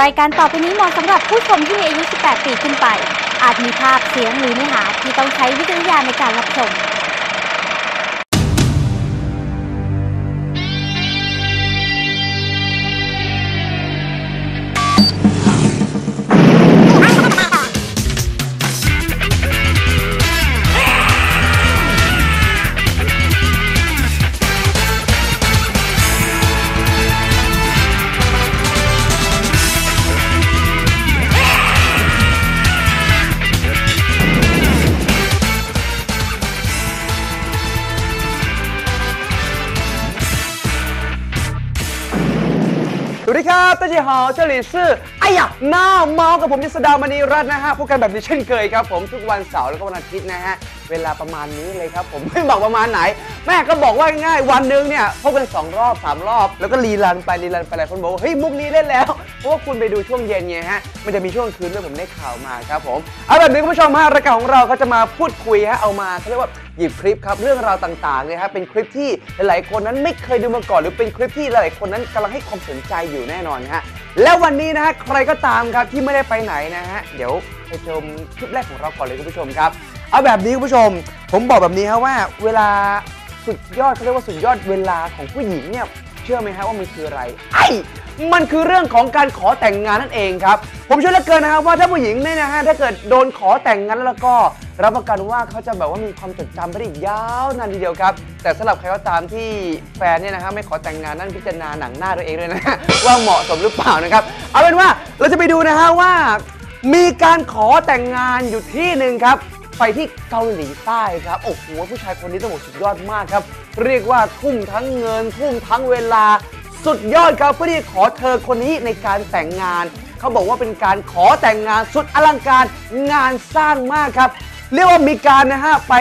รายการต่อไปนี้เหมาะสำหรับผู้ชมที่มีอายุ 18 ปีขึ้นไป อาจมีภาพเสียงหรือเนื้อหาที่ต้องใช้วิจารณญาณในการรับชม 好这里是哎呀หน้าเมากับผมยศดามณีรัตน์นะฮะพบกันแบบนี้เช่นเคยครับผมทุกวันเสาร์แล้วก็วันอาทิตย์นะฮะ เวลาประมาณนี้เลยครับ ผมไม่บอกประมาณไหน แม่ก็บอกว่าง่ายๆวันหนึงเนี่ยพบกันสองรอบสามรอบ แล้วก็รีรันไปรีรันไปหลายคนบอกว่าเฮ้ยมุกนี้เล่นแล้วเพราะว่าคุณไปดูช่วงเย็นไงฮะมันจะมีช่วงคืนด้วยผมได้ข่าวมาครับผมเอาแบบนี้คุณผู้ชมฮะรายการของเราก็จะมาพูดคุยฮะเอามาเขาเรียกว่าหยิบคลิปครับเรื่องราวต่างๆเลยฮะเป็นคลิปที่หลายๆคนนั้นไม่เคยดูมาก่อน หรือเป็นคลิปที่หลายๆคนนั้นกำลังให้ความสนใจอยู่แน่นอนฮะและวันนี้นะฮะใครก็ตามครับที่ไม่ได้ไปไหนนะฮะเดี๋ยวไปชมคลิปแรกของเราก่อนเลยคุณผู้ชมครับ เอาแบบนี้คุณผู้ชม ผมบอกแบบนี้ครับว่า เวลาสุดยอดเขาเรียกว่าสุดยอดเวลาของผู้หญิงเนี่ยเชื่อไหมฮะว่ามันคืออะไร ไอ้มันคือเรื่องของการขอแต่งงานนั่นเองครับ ผมเชื่อเหลือเกินนะครับว่าถ้าผู้หญิงเนี่ยนะฮะถ้าเกิดโดนขอแต่งงานแล้วก็ รับประกันว่าเขาจะแบบว่ามีความจดจำไปได้อีกยาวนานทีเดียวครับ แต่สำหรับใครก็ตามที่แฟนเนี่ยนะฮะไม่ขอแต่งงานนั่นพิจารณาหนังหน้าตัวเองด้วยนะฮะว่าเหมาะสมหรือเปล่านะครับเอาเป็นว่าเราจะไปดูนะฮะว่า มีการขอแต่งงานอยู่ที่หนึ่งครับ ไปที่เกาหลีใต้ครับ โอ้โห ผู้ชายคนนี้ต้องบอกสุดยอดมากครับ เรียกว่าทุ่มทั้งเงิน ทุ่มทั้งเวลา สุดยอดครับเพื่อที่ขอเธอคนนี้ในการแต่งงาน เขาบอกว่าเป็นการขอแต่งงานสุดอลังการงานสร้างมากครับ เรียกว่ามีการนะฮะไป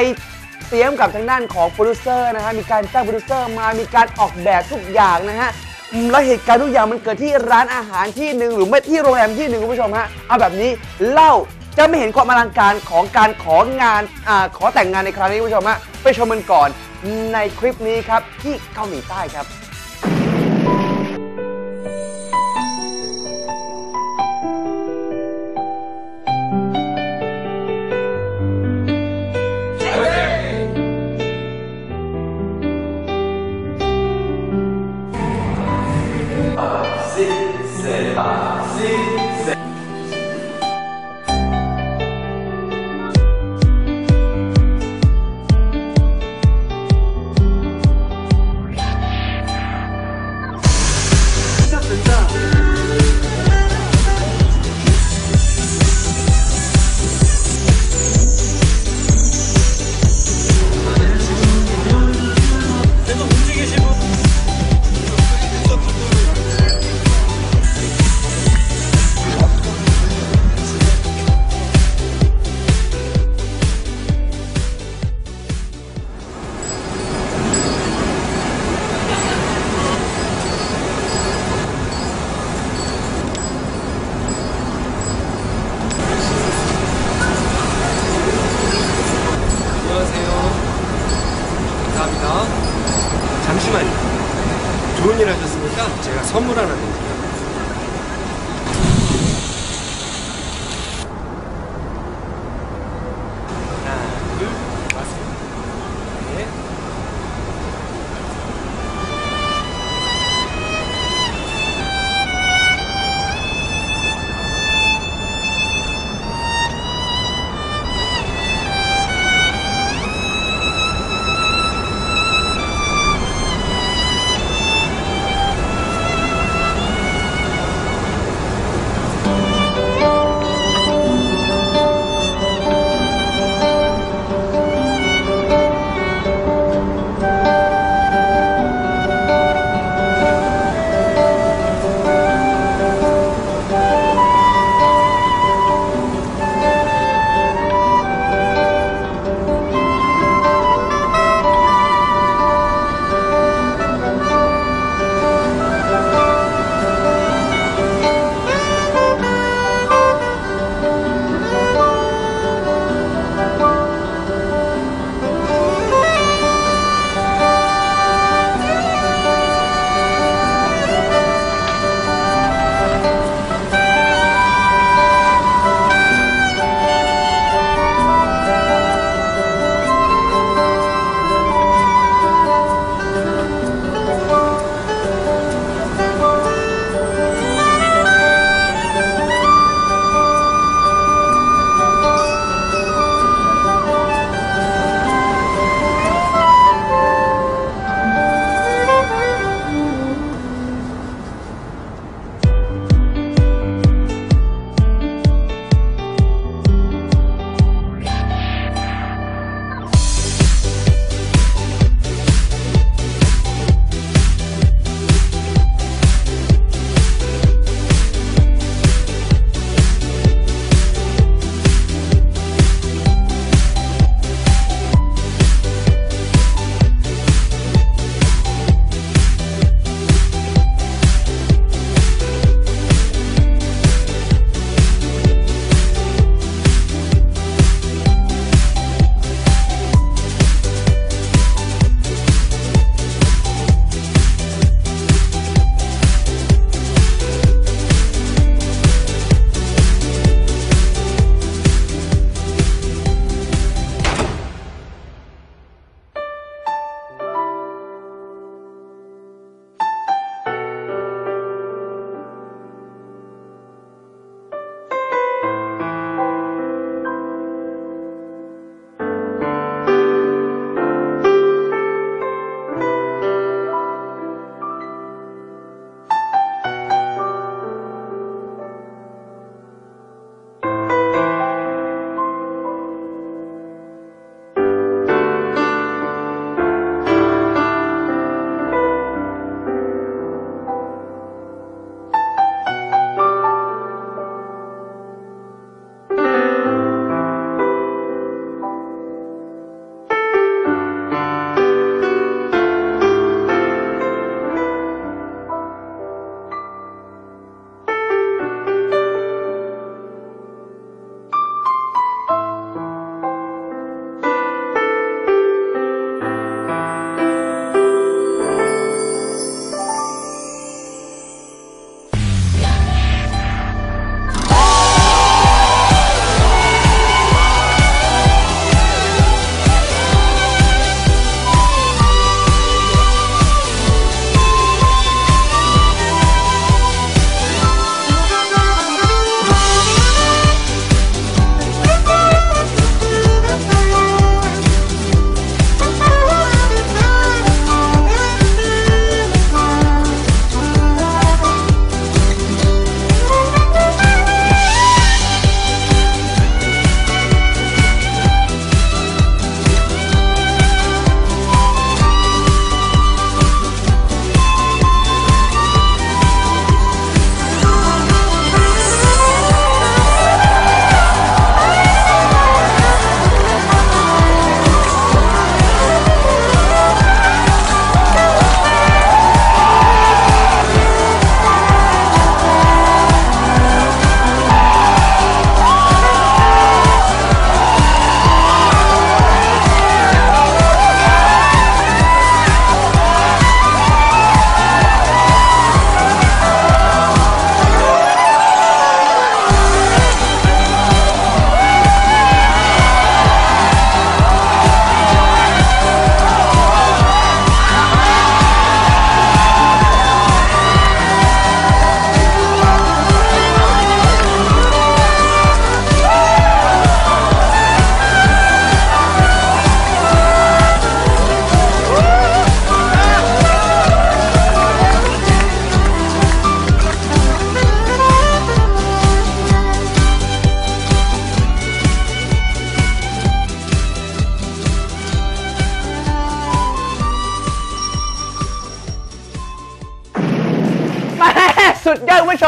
เตรียมกับทางด้านของโปรดิวเซอร์นะฮะ มีการจ้างโปรดิวเซอร์มา มีการออกแบบทุกอย่างนะฮะแล้วเหตุการณ์ทุกอย่างมันเกิดที่ร้านอาหารที่หนึ่งหรือไม่ที่โรงแรมที่หนึ่งคุณผู้ชมฮะ เอาแบบนี้เล่า จะไม่เห็นความอลังการของการของานอาขอแต่งงานในครั้งนี้คุณผู้ชมฮะไปชมมันก่อนในคลิปนี้ครับที่เกาหลีใต้ครับ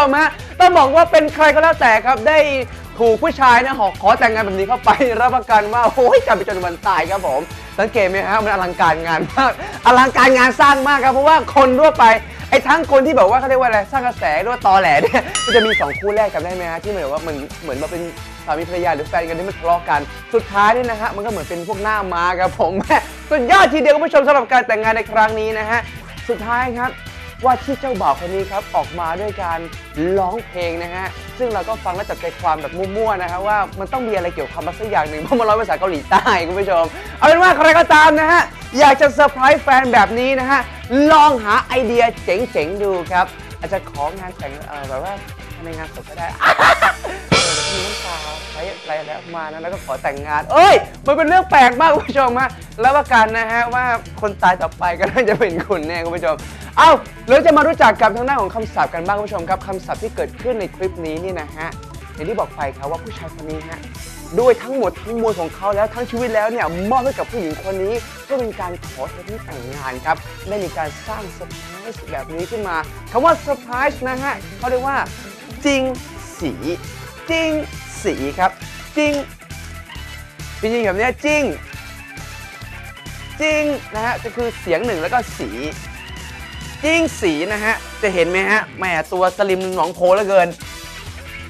มฮะต้องบอกว่าเป็นใครก็แล้วแต่ครับได้ถูกผู้ชายนะหอขอแต่งงานแบบนี้เข้าไป รับประกันว่าโอ้ยจำไปจนวันตายครับผม สังเกตไหมฮะมันอลังการงานมากอลังการงานสร้างมากครับเพราะว่าคนทั่วไปไอ้ทั้งคนที่แบบว่าเขาเรียกว่าอะไรสร้างกระแสหรือว่าตอแหลเนี่ยมันจะมีสองคู่แรกจำได้ไหมฮะที่เหมือนว่าเหมือนเหมือนมาเป็นสามีภรรยาหรือแฟนกันที่มันทะเลาะกันสุดท้ายเนี่ยนะฮะมันก็เหมือนเป็นพวกหน้าม้าครับผมสุดยอดทีเดียวคุณผู้ชมสำหรับการแต่งงานในครั้งนี้นะฮะสุดท้ายครับ ว่าที่เจ้าบ่าวคนนี้ครับออกมาด้วยการร้องเพลงนะฮะซึ่งเราก็ฟังและจับใจความแบบมั่วๆนะครับว่ามันต้องมีอะไรเกี่ยวกับมาสักอย่างหนึ่งเพราะมันร้องภาษาเกาหลีใต้คุณผู้ชม เอาเป็นว่าใครก็ตามนะฮะอยากจะเซอร์ไพรส์แฟนแบบนี้นะฮะลองหาไอเดียเจ๋งๆดูครับ อาจจะของานแต่งแบบว่าในงานศพก็ได้ มีน้ำตาใช้อะไรแล้วมานะแล้วก็ขอแต่งงาน เอ้ย มันเป็นเรื่องแปลกมากคุณผู้ชมฮะแล้วประกันนะฮะว่าคนตายต่อไปก็น่าจะเป็นคุณแน่คุณผู้ชม เอ้าเราจะมารู้จักกับทางด้านของคำศัพท์กันบ้างคุณผู้ชมครับคำศัพท์ที่เกิดขึ้นในคลิปนี้นี่นะฮะอย่างที่บอกไปครับว่าผู้ชายคนนี้ฮะด้วยทั้งหมดทั้งมวลของเขาแล้วทั้งชีวิตแล้วเนี่ยมอบให้กับผู้หญิงคนนี้เพื่อเป็นการขอเธอที่แต่งงานครับได้มีการสร้างเซอร์ไพรส์แบบนี้ขึ้นมาคำว่าเซอร์ไพรส์นะฮะเขาเรียกว่าจริงสี จริงสีครับจริงจริงๆแบบนี้จริงจริงนะฮะก็คือเสียงหนึ่งแล้วก็สีจริงสีนะฮะจะเห็นไหมฮะแหมตัวสลิมหนองโพเหลือเกิน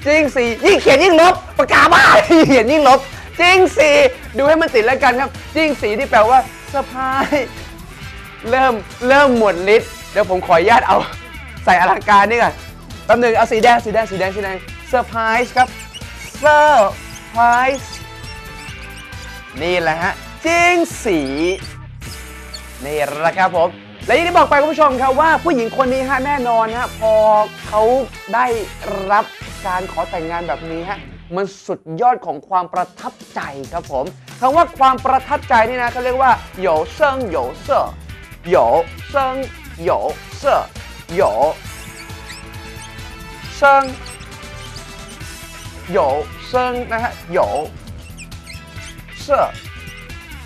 จริงสียิ่งเขียนยิ่งลบปากกาบ้ายิ่งเขียนยิ่งลบจริงสีดูให้มันติดแล้วกันครับจริงสีที่แปลว่าเซอร์ไพรส์เริ่มเริ่มหมดฤทธิ์เดี๋ยวผมขออนุญาตเอาใส่อลังการนี่ก่อนแป๊บหนึงเอาสีแดงสีแดงสีแดงสีแดง อร์ไพรส์ครับเซอร์ไพรส์นี่แหละฮะจริงสี นี่แหละครับผม และอย่างที่บอกไปคุณผู้ชมครับว่าผู้หญิงคนนี้ฮะแน่นอนฮะพอเขาได้รับการขอแต่งงานแบบนี้ฮะมันสุดยอดของความประทับใจครับผมคำว่าความประทับใจนี่นะเขาเรียกว่า有声有色有声有色有声 โยเซิงนะฮะโยเซอร์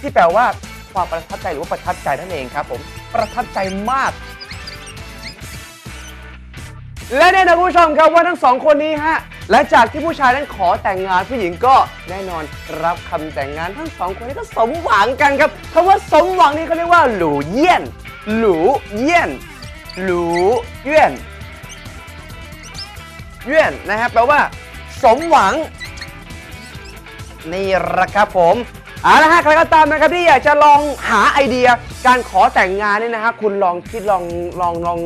ที่แปลว่าความประทับใจหรือว่าประทับใจนั่นเองครับผมประทับใจมาก และแน่นอนคุณผู้ชมครับว่าทั้งสองคนนี้ฮะและจากที่ผู้ชายนั้นขอแต่งงานผู้หญิงก็แน่นอนรับคำแต่งงานทั้งสองคนนี้ก็สมหวังกันครับคำว่าสมหวังนี่เขาเรียกว่าหลูเยี่ยนหลูเยี่ยนหลูเยี่ยนเยี่ยนนะฮะแปลว่า สมหวัง นี่ละครับผมเอาละฮะใครก็ตามนะครับที่อยากจะลองหาไอเดียการขอแต่งงานเนี่ยนะฮะคุณลองคิดลองลองลอง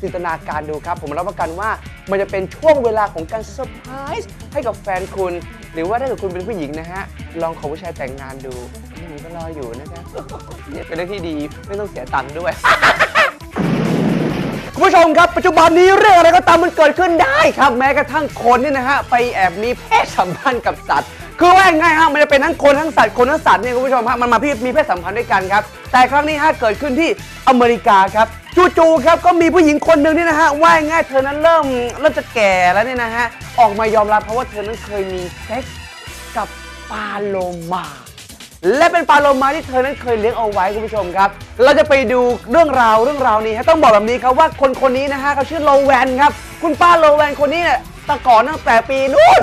จินตนาการดูครับ ผมรับประกันว่ามันจะเป็นช่วงเวลาของการเซอร์ไพรส์ให้กับแฟนคุณ หรือว่าถ้าเกิดคุณเป็นผู้หญิงนะฮะลองขอผู้ชายแต่งงานดูผู้หญิงก็รออยู่นะครับเนี่ยเป็นเรื่องที่ดีไม่ต้องเสียตังค์ด้วย คุณผู้ชมครับปัจจุบันนี้เรื่องอะไรก็ตามมันเกิดขึ้นได้ครับ แม้กระทั่งคนเนี่ยนะฮะไปแอบมีเพศสัมพันธ์กับสัตว์ คือว่าง่ายๆฮะมันจะเป็นทั้งคนทั้งสัตว์คนทั้งสัตว์เนี่ยคุณผู้ชมฮะมันมาพี่มีเพศสัมพันธ์ด้วยกันครับแต่ครั้งนี้ฮะเกิดขึ้นที่อเมริกาครับจู่ๆครับก็มีผู้หญิงคนหนึ่งนี่นะฮะว่าง่ายเธอนั้นเริ่มเริ่มจะแก่แล้วเนี่ยนะฮะออกมายอมรับเพราะว่าเธอนั้นเคยมีเซ็กส์กับปลาโลมา และเป็นปลาโลมาที่เธอนั้นเคยเลี้ยงเอาไว้คุณผู้ชมครับ เราจะไปดูเรื่องราวเรื่องราวนี้ฮะต้องบอกแบบนี้ครับว่าคนคนนี้นะฮะเขาชื่อโลแวนครับ คุณป้าโลแวนคนนี้เนี่ยแตะก่อนตั้งแต่ปีนู้น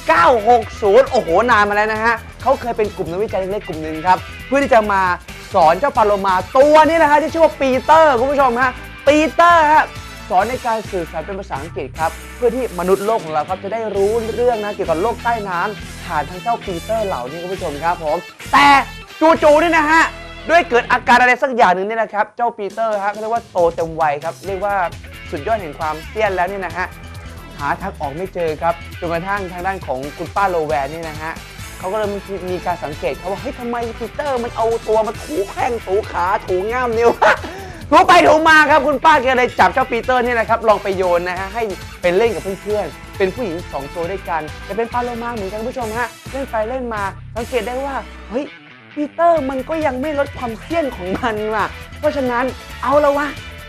1960 โอ้โห นานมาแล้วนะฮะเขาเคยเป็นกลุ่มนักวิจัยเล็กกลุ่มหนึ่งครับ เพื่อที่จะมาสอนเจ้าปลาโลมาตัวนี้นะฮะที่ชื่อว่าปีเตอร์คุณผู้ชมฮะปีเตอร์ฮะ สอนในการสื่อสารเป็นภาษาอังกฤษครับเพื่อที่มนุษย์โลกของเราครับจะได้รู้เรื่องนะเกี่ยวกับโลกใต้น้ำผ่านทางเจ้าปีเตอร์เหล่านี้คุณผู้ชมครับผม แต่จู่ๆนี่นะฮะด้วยเกิดอาการอะไรสักอย่างหนึ่งเนี่ยนะครับเจ้าปีเตอร์ฮะเขาเรียกว่าโตเต็มวัยครับเรียกว่าสุดยอดแห่งความเตี้ยนแล้วเนี่ยนะฮะ หาทางออกไม่เจอครับจนกระทั่งทางด้านของคุณป้าโลแวนเนี่ยนะฮะเขาก็เลยมีมีการสังเกตเขาว่าเฮ้ยทำไมปีเตอร์มันเอาตัวมาถูแข้งถูขาถูง่ามนิ้ว ถูไปถูมาครับคุณป้าแกเลยจับเจ้าปีเตอร์นี่นะครับลองไปโยนนะฮะให้ไปเล่นกับเพื่อนๆเป็นผู้หญิงสองตัวด้วยกันแต่เป็นปลาโลมาเหมือนกันคุณผู้ชมฮะเล่นไปเล่นมาสังเกตได้ว่าเฮ้ยปีเตอร์มันก็ยังไม่ลดความเสี้ยนของมันว่ะเพราะฉะนั้นเอาละวะ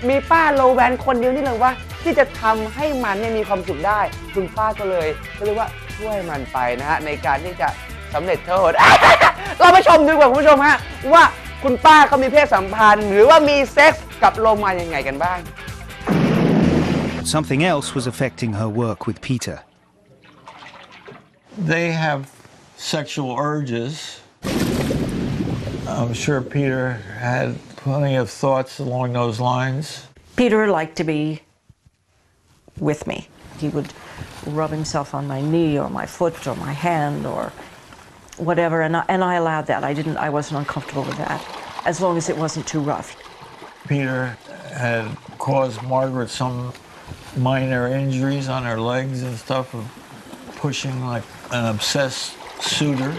มีป้าโลแวนคนเดียวนี่เลยว่าที่จะทำให้มันเนี่ยมีความสุขได้คุณป้าก็เลยก็เรียกว่าช่วยมันไปนะฮะในการที่จะสำเร็จโทษเราไปชมดีกว่าคุณผู้ชมฮะว่า คุณป้าเขามีเพศสัมพันธ์ หรือว่ามีเซ็กส์กับโลมายังไงกันบ้าง But something else was affecting her work with Peter. They have sexual urges. I'm sure Peter had plenty of thoughts along those lines. Peter liked to be with me. He would rub himself on my knee or my foot or my hand or whatever, and I, and I allowed that. I didn't. I wasn't uncomfortable with that, as long as it wasn't too rough. Peter had caused Margaret some minor injuries on her legs and stuff of pushing like an obsessed suitor.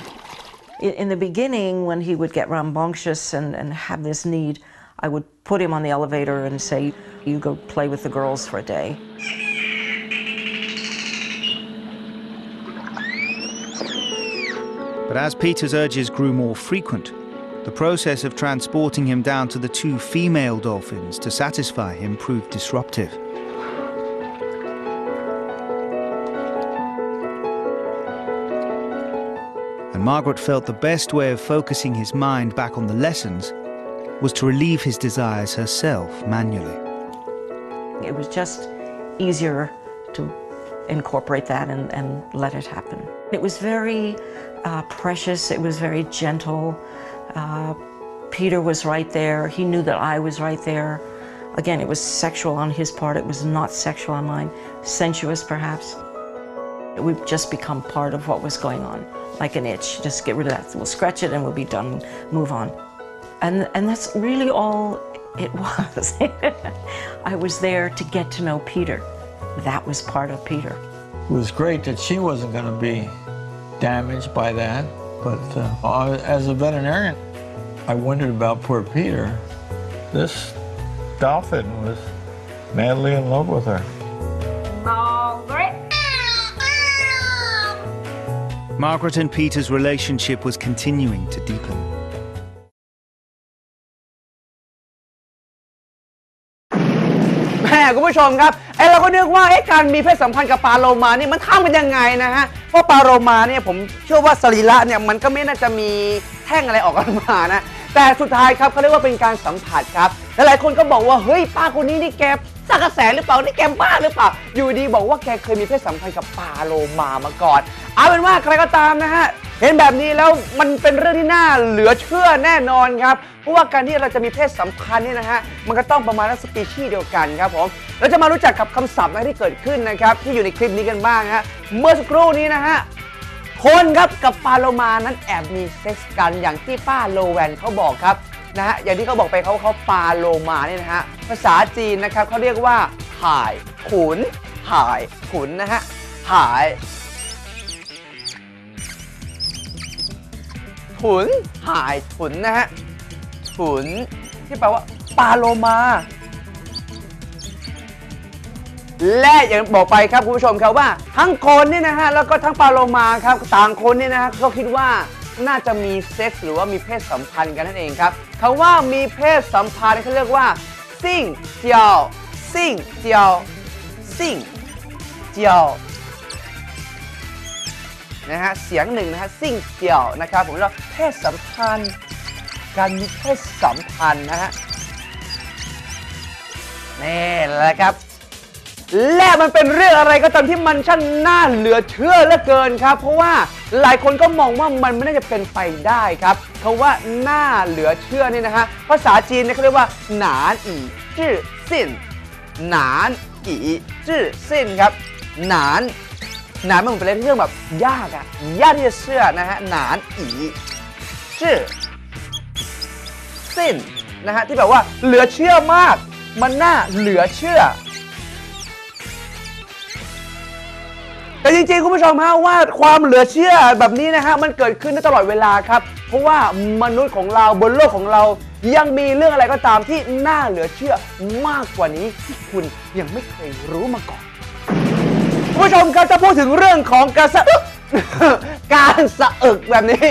In, in the beginning, when he would get rambunctious and, and have this need, I would put him on the elevator and say, "You go play with the girls for a day." But as Peter's urges grew more frequent, the process of transporting him down to the two female dolphins to satisfy him proved disruptive. And Margaret felt the best way of focusing his mind back on the lessons was to relieve his desires herself manually. It was just easier to incorporate that and, and let it happen. It was very uh, precious, it was very gentle. Uh, Peter was right there, he knew that I was right there. Again, it was sexual on his part, it was not sexual on mine, sensuous perhaps. We've just become part of what was going on, like an itch. Just get rid of that. We'll scratch it and we'll be done, move on. And, and that's really all it was. I was there to get to know Peter. That was part of Peter. It was great that she wasn't going to be damaged by that, but uh, as a veterinarian, I wondered about poor Peter. This dolphin was madly in love with her. Margaret. Margaret and Peter's relationship was continuing to deepen. คุณผู้ชมครับไอเราก็นึกว่าไอ้การมีเพศสัมพันธ์กับปลาโลมานี่มันทำกันยังไงนะฮะเพราะปลาโลมาเนี่ยผมเชื่อว่าสรีระเนี่ยมันก็ไม่น่าจะมีแท่งอะไรออกมานะ แต่สุดท้ายครับเขาเรียกว่าเป็นการสัมผัสครับหลายๆคนก็บอกว่าเฮ้ยป้าคนนี้นี่แกสักกระแสหรือเปล่านี่แกบ้าหรือเปล่า อยู่ดีบอกว่าแกเคยมีเพศสัมพันธ์กับปลาโลมามาก่อน เอาเป็นว่าใครก็ตามนะฮะเห็นแบบนี้แล้วมันเป็นเรื่องที่น่าเหลือเชื่อแน่นอนครับเพราะว่าการที่เราจะมีเพศสัมพันธ์เนี่ยนะฮะมันก็ต้องประมาณสปีชีส์เดียวกันครับผมเราจะมารู้จักกับคำศัพท์ที่เกิดขึ้นนะครับที่อยู่ในคลิปนี้กันบ้างฮะเมื่อสักครู่นี้นะฮะ คนครับกับปาโลมานั้นแอบมีเซ็กส์กันอย่างที่ป้าโลแวนเขาบอกครับนะฮะอย่างที่เขาบอกไปเขาเขาปาโลมาเนี่ยนะฮะภาษาจีนนะครับเขาเรียกว่าห่ายขุนห่ายขุนนะฮะห่ายถุนหายถุนนะฮะถุนที่แปลว่าปาโลมา และอย่างบอกไปครับคุณผู้ชมครับว่า ทั้งคนนี่นะฮะแล้วก็ทั้งปลาโลมาครับต่างคนนี่นะฮะก็คิดว่าน่าจะมีเซ็กส์หรือว่ามีเพศสัมพันธ์กันนั่นเองครับคำว่ามีเพศสัมพันธ์เขาเรียกว่าซิ่งเจียวซิ่งเจียวซิ่งเจียวนะฮะเสียงหนึ่งนะฮะซิ่งเกี่ยวนะครับผมเรียกว่าเพศสัมพันธ์การมีเพศสัมพันธ์นะฮะนี่แหละครับ และมันเป็นเรื่องอะไรก็ตามที่มันช่างน่าเหลือเชื่อเหลือเกินครับ เพราะว่าหลายคนก็มองว่ามันไม่น่าจะเป็นไปได้ครับคาว่าน่าเหลือเชื่อนี่นะฮะภาษาจีนเนี่ยเขาเรียกว่าหนานอีจื้อซินหนานอีจื้อซินครับหนานหนานมันเหมือนเป็นเรื่องแบบยากอะยากที่จะเชื่อนะฮะหนานอีชื่อสิ้นนะฮะที่แบบว่าเหลือเชื่อมาก มันน่าเหลือเชื่อ แต่จริงๆ คุณผู้ชมฮะว่าความเหลือเชื่อแบบนี้นะฮะมันเกิดขึ้นได้ตลอดเวลาครับ เพราะว่ามนุษย์ของเราบนโลกของเรายังมีเรื่องอะไรก็ตามที่น่าเหลือเชื่อมากกว่านี้ที่คุณยังไม่เคยรู้มาก่อน คุณผู้ชมครับจะพูดถึงเรื่องของการสะอึก การสะอึกแบบนี้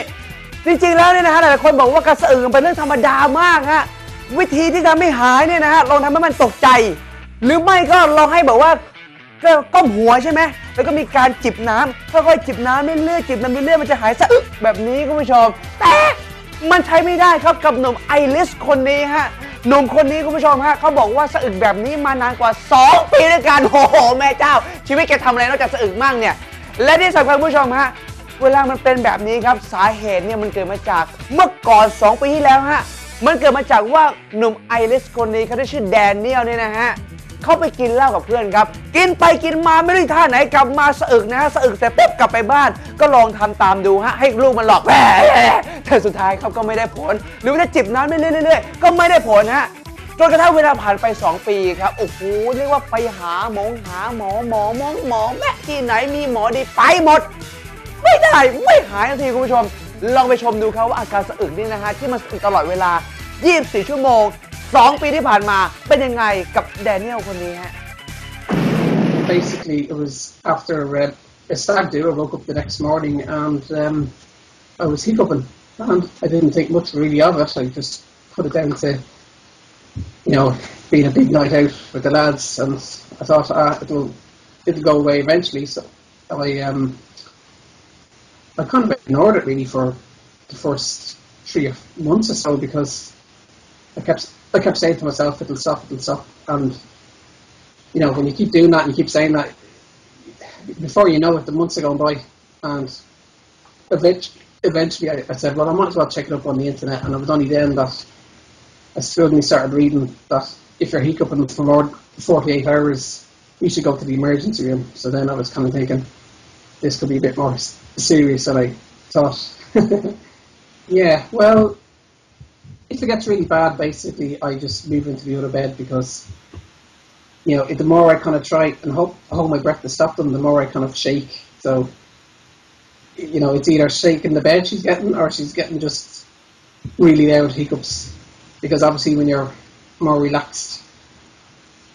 จริงๆ แล้วเนี่ยนะฮะหลายๆคนบอกว่าการสะอึกมันเป็นเรื่องธรรมดามากฮะวิธีที่ทำให้หายเนี่ยนะฮะลองทำให้มันตกใจ หรือไม่ก็ลองให้แบบว่า ก็ก้มหัวใช่ไหมแล้วก็มีการจิบน้ำค่อยๆจิบน้ำเรื่อยๆจิบน้ำเรื่อยๆมันจะหายสะอึกแบบนี้คุณผู้ชมแต่มันใช้ไม่ได้ครับกับหนุ่มไอริสคนนี้ฮะหนุ่มคนนี้คุณผู้ชมฮะเขาบอกว่าสะอึกแบบนี้มานานกว่า 2 ปีด้วยกันโอ้โหแม่เจ้า ชีวิตแกทำอะไรนอกจากสะอึกมั่งเนี่ย และที่สำคัญคุณผู้ชมฮะเวลามันเป็นแบบนี้ครับสาเหตุเนี่ยมันเกิดมาจากเมื่อก่อน 2 ปีที่แล้วฮะมันเกิดมาจากว่าหนุ่มไอริสคนนี้เขาที่ชื่อแดเนียลเนี่ยนะฮะ เขาไปกินเหล้ากับเพื่อนครับ กินไปกินมาไม่รู้ท่าไหนกลับมาสะอึกนะฮะสะอึกเสร็จปุ๊บกลับไปบ้าน ก็ลองทำตามดูฮะให้ลูกมันหลอกแหมแต่สุดท้ายเขาก็ไม่ได้ผล หรือว่าจะจิบน้ำไปเรื่อยๆก็ไม่ได้ผลฮะจนกระทั่งเวลาผ่านไป 2 ปีครับโอ้โหเรียกว่าไปหาหมอหาหมอหมอหมอหมอแม่ที่ไหนมีหมอดีไปหมด ไม่ได้ไม่หายทันทีคุณผู้ชม ลองไปชมดูครับว่าอาการสะอึกนี่นะฮะที่มันสะอึกตลอดเวลา 24 ชั่วโมง 2 ปีที่ผ่านมาเป็นยังไงกับแดเนียลคนนี้ฮะ basically it was after uh, a stag do. I woke up the next morning and um, I was hiccuping, and I didn't think much really of it. I just put it down to, you know, being a big night out with the lads, and I thought ah, it'll it'll go away eventually. So I um, I kind of ignored it really for the first three or months or so because I kept I kept saying to myself it'll stop, it'll stop, and you know, when you keep doing that and you keep saying that, before you know it, the months are gone by, and eventually, eventually I, I said, well, I might as well check it up on the internet, and it was only then that I suddenly started reading that if you're hiccuping for more than 48 hours, you should go to the emergency room. So then I was kind of thinking, this could be a bit more serious than I thought. yeah, well, if it gets really bad, basically, I just move into the other bed because you know, the more I kind of try and hold, hold my breath to stop them, the more I kind of shake. So, you know, it's either shaking the bed she's getting or she's getting just really loud hiccups. Because obviously, when you're more relaxed,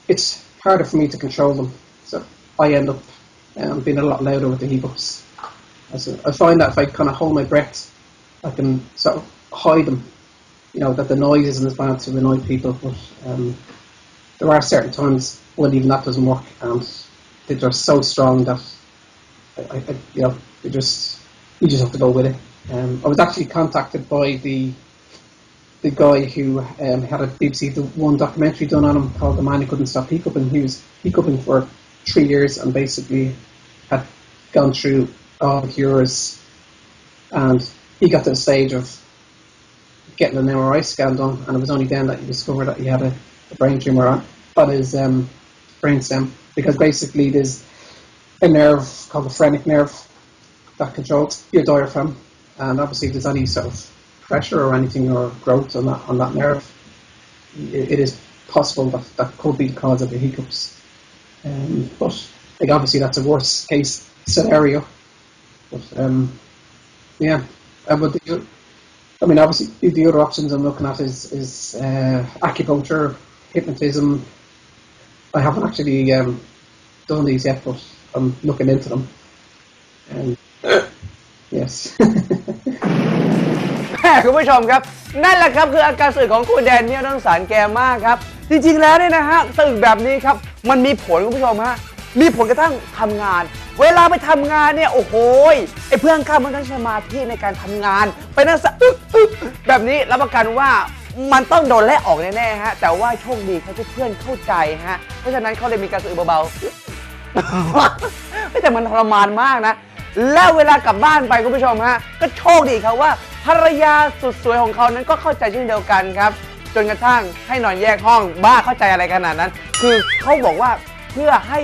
it's harder for me to control them. So I end up um, being a lot louder with the hiccups. As I find that if I kind of hold my breath, I can sort of hide them. You know, that the noise isn't as bad to annoy people, but um, there are certain times when even that doesn't work, and they're just so strong that I, I, you know, they just you just have to go with it. Um, I was actually contacted by the the guy who um, had a BBC the One documentary done on him called "The Man Who Couldn't Stop Hiccuping." He was hiccuping for three years and basically had gone through all the cures, and he got to the stage of getting an MRI scan done, and it was only then that he discovered that he had a, a brain tumor on, on his um, brain stem. Because basically, there's a nerve called the phrenic nerve that controls your diaphragm, and obviously, if there's any sort of pressure or anything or growth on that on that nerve, it, it is possible that that could be the cause of the hiccups. Um, but like obviously, that's a worst case scenario. But um, yeah, uh, but the, I mean, obviously, the other options I'm looking at is is uh, acupuncture, hypnotism. I haven't actually um, done these yet, but I'm looking into them. And yes. คุณผู้ชมครับ นั่นแหละครับคืออาการสะอึกของคุณแดนเนียลต้องสารแกมากครับ จริงๆแล้วเนี่ยนะฮะสะอึกแบบนี้ครับ มันมีผลคุณผู้ชมฮะมีผลกระทั่งทำงาน เวลาไปทำงานเนี่ยโอ้โหยไอ้เพื่อนข้ามมันต้องใช้สมาธิในการทำงาน ไปนั่งสะอึกอึกแบบนี้รับประกันว่ามันต้องโดนไล่ออกแน่ๆฮะแต่ว่าโชคดีเขาที่เพื่อนเข้าใจฮะเพราะฉะนั้นเขาเลยมีการสะอึกเบาๆ ไม่แต่มันทรมานมากนะ แล้วเวลากลับบ้านไปคุณผู้ชมฮะ ก็โชคดีครับว่าภรรยาสุดสวยของเขานั้นก็เข้าใจเช่นเดียวกันครับ จนกระทั่งให้นอนแยกห้องบ้าเข้าใจอะไรขนาดนั้น คือเขาบอกว่าเพื่อให้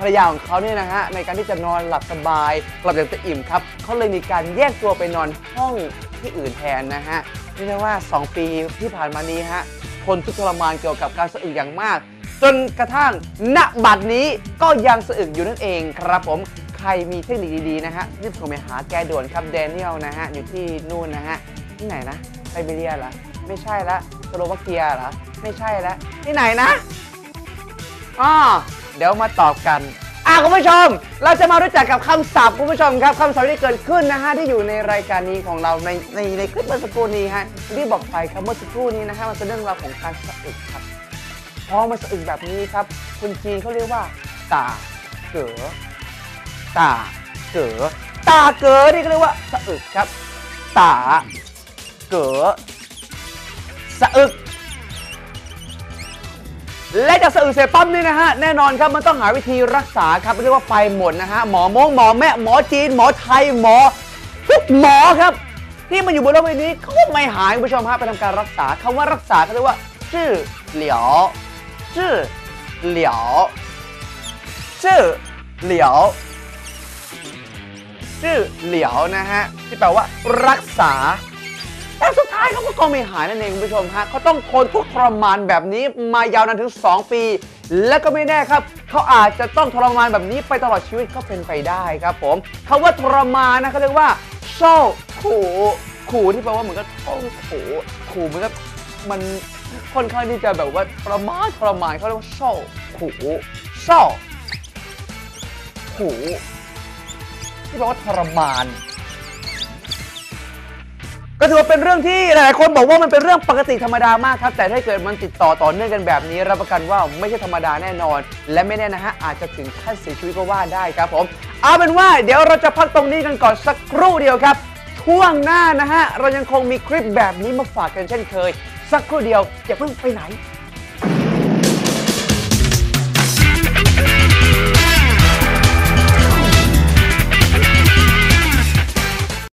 ภรรยาของเขาเนี่ยนะฮะในการที่จะนอนหลับสบายหลับอย่างเต็มอิ่มครับเขาเลยมีการแยกตัวไปนอนห้องที่อื่นแทนนะฮะเรียกได้ว่า 2 ปีที่ผ่านมานี้ฮะทนทุกข์ทรมานเกี่ยวกับการสะอึกอย่างมาก จนกระทั่งณบัดนี้ก็ยังสะอึกอยู่นั่นเองครับผมใครมีเทคนิคดีๆนะฮะรีบโทรไปหาแกด่วนครับแดเนียลนะฮะอยู่ที่นู่นนะฮะที่ไหนนะไซบีเรียเหรอไม่ใช่ละสโลวาเกียเหรอไม่ใช่ละที่ไหนนะอ๋อ ดี๋ยวมาตอบกัน อะคุณผู้ชม เราจะมารู้จักกับคำศัพท์คุณผู้ชมครับคำศัพท์ที่เกิดขึ้นนะฮะที่อยู่ในรายการนี้ของเราในในในคลิปเมื่อสักครู่นี้ฮะที่บอกไปครับเมื่อสักครู่นี้นะฮะมันเป็นเรื่องราวของการสะอึกครับพอมาสะอึกแบบนี้ครับคนจีนเขาเรียกว่าตาเก๋อตาเก๋อตาเก๋อนี่ก็เรียกว่าสะอึกครับ ตาเก๋อสะอึก และจากสะอึกเสร็จปั๊บนี่นะฮะแน่นอนครับมันต้องหาวิธีรักษาครับเรียกว่าไปหมดนะฮะหมอมงหมอแม่หมอจีน หมอไทยหมอทุกหมอครับที่มาอยู่บนโลกใบนี้เขาก็ไม่หายคุณผู้ชมฮะไปทำการรักษาคำว่ารักษาเขาเรียกว่าจื่อเหลียวจื่อเหลียวจื่อเหลียวจื่อเหลียวนะฮะที่แปลว่ารักษา แต่สุดท้ายเขาก็ไม่หายนั่นเองคุณผู้ชมฮะเขาต้องทนทุกข์ทรมานแบบนี้มายาวนานถึง 2 ปี และก็ไม่แน่ครับเขาอาจจะต้องทรมานแบบนี้ไปตลอดชีวิตก็เป็นไปได้ครับผมคำว่าทรมานนะเขาเรียกว่าโซ่ขู่ขู่ที่แปลว่าเหมือนกับต้องขู่ขู่เหมือนกับมันค่อนข้างที่จะแบบว่าทรมานทรมานเขาเรียกว่าโซ่ขู่โซ่ขู่ที่แปลว่าทรมาน ก็ถือว่าเป็นเรื่องที่หลายๆคนบอกว่ามันเป็นเรื่องปกติธรรมดามากครับ แต่ถ้าเกิดมันติดต่อต่อเนื่องกันแบบนี้ รับประกันว่าไม่ใช่ธรรมดาแน่นอน และไม่แน่นะฮะอาจจะถึงขั้นเสียชีวิตก็ว่าได้ครับผมเอาเป็นว่าเดี๋ยวเราจะพักตรงนี้กันก่อนสักครู่เดียวครับช่วงหน้านะฮะเรายังคงมีคลิปแบบนี้มาฝากกันเช่นเคย สักครู่เดียวอย่าเพิ่งไปไหน